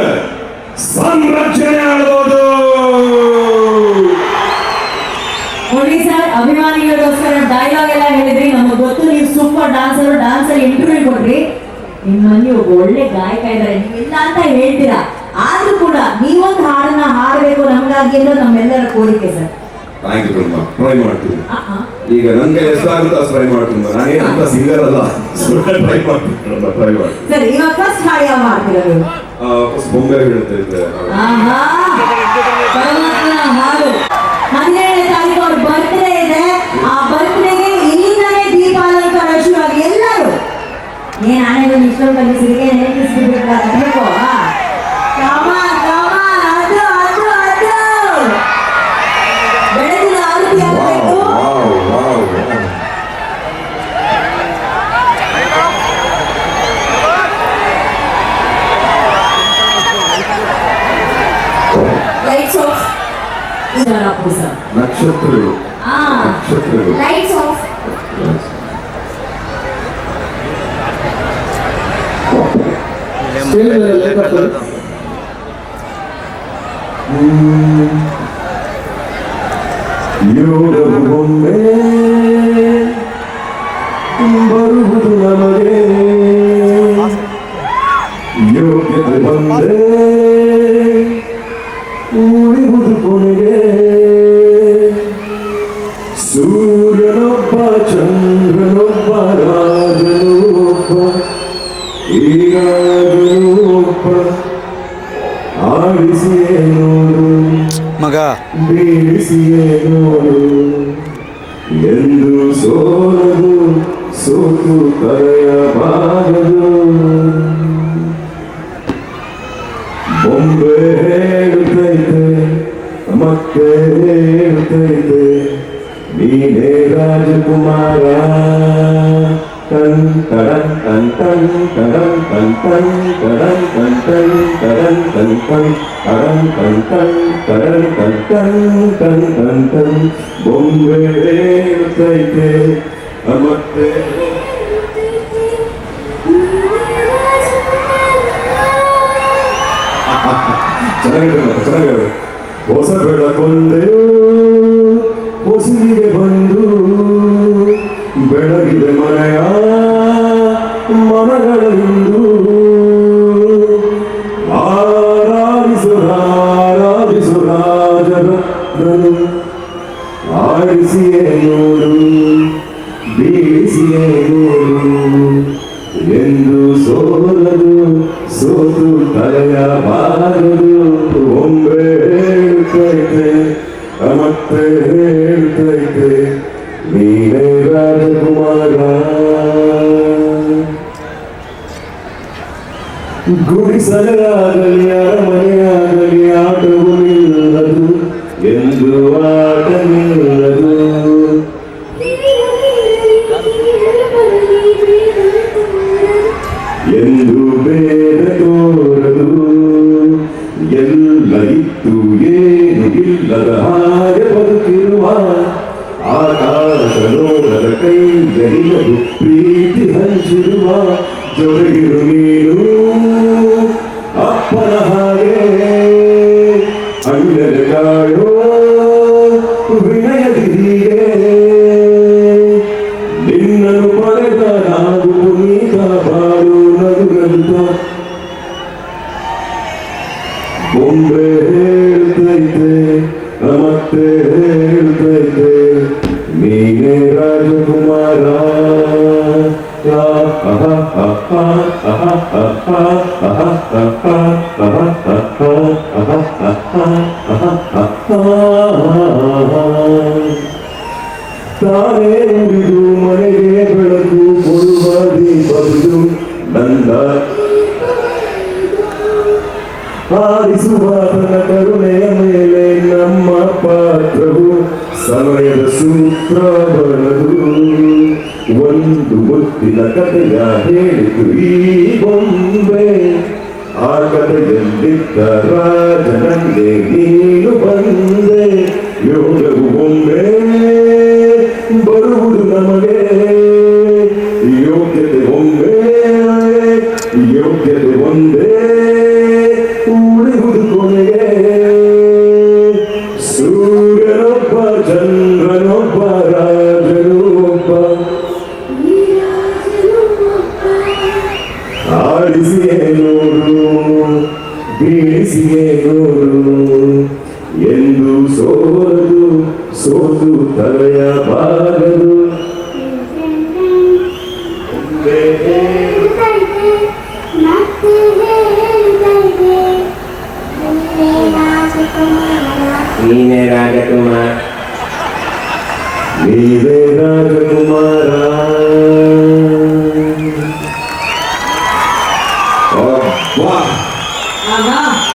ಮಾಡಿದ್ರೆ ಸಂರಕ್ಷಣೆ ಆಡಬಹುದು ನೋಡಿ ಸರ್ ಅಭಿಮಾನಿಗಳಿಗೋಸ್ಕರ ಡೈಲಾಗ್ ಎಲ್ಲ ಹೇಳಿದ್ರಿ. ನಮ್ಗೆ ಗೊತ್ತು ನೀವು ಸೂಪರ್ ಡಾನ್ಸರ್ ಡಾನ್ಸರ್ ಇಂಟರ್ವ್ಯೂ ಕೊಡ್ರಿ. ನಿಮ್ಮಲ್ಲಿ ಒಬ್ಬ ಒಳ್ಳೆ ಗಾಯಕ ಇದ್ದಾರೆ. ನೀವಿಲ್ಲ ಅಂತ ಹೇಳ್ತೀರಾ? ಆದ್ರೂ ಕೂಡ ನೀವೊಂದು ಹಾಡನ್ನ ಹಾಡಬೇಕು ನಮಗಾಗಿ ಅನ್ನೋ ನಮ್ಮೆಲ್ಲರ ಕೋರಿಕೆ sir. Thank you Brahma try ಮಾಡ್ತೀನಿ. ಈಗ ನನಗೆ ಎಷ್ಟಾಗುತ್ತೋ ಅಷ್ಟು ಟ್ರೈ ಮಾಡ್ತೀನಿ ನಾನೇನು ಅಂತ ಸಿಂಗರ್ ಅಲ್ಲ. ಟ್ರೈ ಮಾಡ್ತೀನಿ ಟ್ರೈ ಮಾಡ್ತೀನಿ. ಸರ್ ಇವಾಗ ಫಸ್ಟ್ ಹಾಡು ಯಾವ ಹಾಡ್ತೀರಾ ನೀವು? ಫಸ್ಟ್ ಬೊಂಬೆ ಆಹಾ! ಪರಮಾತ್ಮನ ಹಾಡು. ಹದಿನೇಳನೇ ತಾರೀಕು ಅವ್ರ ಬರ್ತ್ಡೇ ಇದೆ. ಆ ಬರ್ತ್ಡೇಗೆ ಇಲ್ಲಿಂದಲೇ ದೀಪಾಲಂಕಾರ ಶುರುವಾಗಿ ಎಲ್ಲರೂ. ಏನ್ ಆನೆಗಳು ಇಷ್ಟೊಂದು ನೆನಪಿಸ್ಬಿಡ್ಬೇಕು ಇದರ ಪೂಸ ನಕ್ಷತ್ರಗಳು ಆ ನಕ್ಷತ್ರಗಳು ಲೈಟ್ಸ್ ಆಫ್ ಯೋಗವೊಮ್ಮೆ ಬರುವುದು ನಮಗೆ సూర్యనొబ్బ చంద్రనొబ్బ రాజనొబ్బ ఈనాడనొబ్బ ఆడిసియేనోడు మగ. బీడిసియేనోడు ఎందు సోనదు సోకు కరయబారదు ಚೆನ್ನಾಗಿದೆ ಚೆನ್ನಾಗಿದೆ ಹೊಸ ಬೆಳಕೊಂಡೆಯೋ ಹೊಸಿಗೆ ಬೆಳಗಿದೆ ಮನೆಯ ಮನಗಳ ಇಂದು ಆರಾಧಿಸು ಆರಾಧಿಸು ರಾಜರತ್ನನು ಆರಿಸಿಯೇ ನೋಡು ಬೀಳಿಸಿಯೇ ನೋಡು ಎಂದು ಸೋಲದು, ಸೋತು ಕರೆಯಬಾರದು ಒಮ್ಮೆ ಕೈತೆ, ಮತ್ತೆ ಗುಡಿಸಲಾಗಲಿ ಅರಮನೆಯಾಗಲಿ ಆಟವು ನಿಲ್ಲದು ಎಂದು ಆಟ ನಿಲ್ಲದು ಎಂದು ಬೇರೆ ತೋರದು ಎಲ್ಲ ಇತ್ತು ಏನು ಇಲ್ಲದ ಹಾಗೆ ಬದುಕಿರುವ ಆಕಾಶ ನೋಡದ ಕೈಗಳಿಗದು ಪ್ರೀತಿ ಹಂಚಿರುವ ಜೊತೆಗಿರು ಅಣ್ಣನ ಕಾಯೋ ವಿನಯದಿ ಹೀಗೆ ನಿನ್ನನ್ನು ಪಡೆದ ನಾವು ಪುನೀತ ಬಾಳು ನಗುಗಂತ ಬೊಂಬೆ ಹೇಳ್ತೈತೆ ಮತ್ತೆ ಹೇಳ್ತೈತೆ ನೀನೇ ರಾಜಕುಮಾರ ತಾನೇ ಉಳಿದು ಮನೆಗೆ ಬೆಳಕು ಕೊಡುವ ದೀಪವಿದು ನಂದ ಆರಿಸುವ ತನ್ನ ಕರುಣೆಯ ಮೇಲೆ ನಮ್ಮ ಪಾತ್ರವು ಸಮಯದ ಸೂತ್ರ ಬರದು ಒಂದು ಮುತ್ತಿನ ಕಥೆಯ ಹೇಳಿತು ಈ ಬೊಂಬೆ ಆ ಕಥೆಯಲ್ಲಿದ್ದ ರಾಜನಂಗೆ ನೀನು ಬಂದೆ ಯೋಗವು ಒಮ್ಮೆ ಬೀಳಿಸಿಯೇ ನೋಡು ಎಂದು ಸೋಲದು ಸೋತು ತಲೆಯ ಬಾರದು ನೀವೇ ರಾಜಕುಮಾರ್.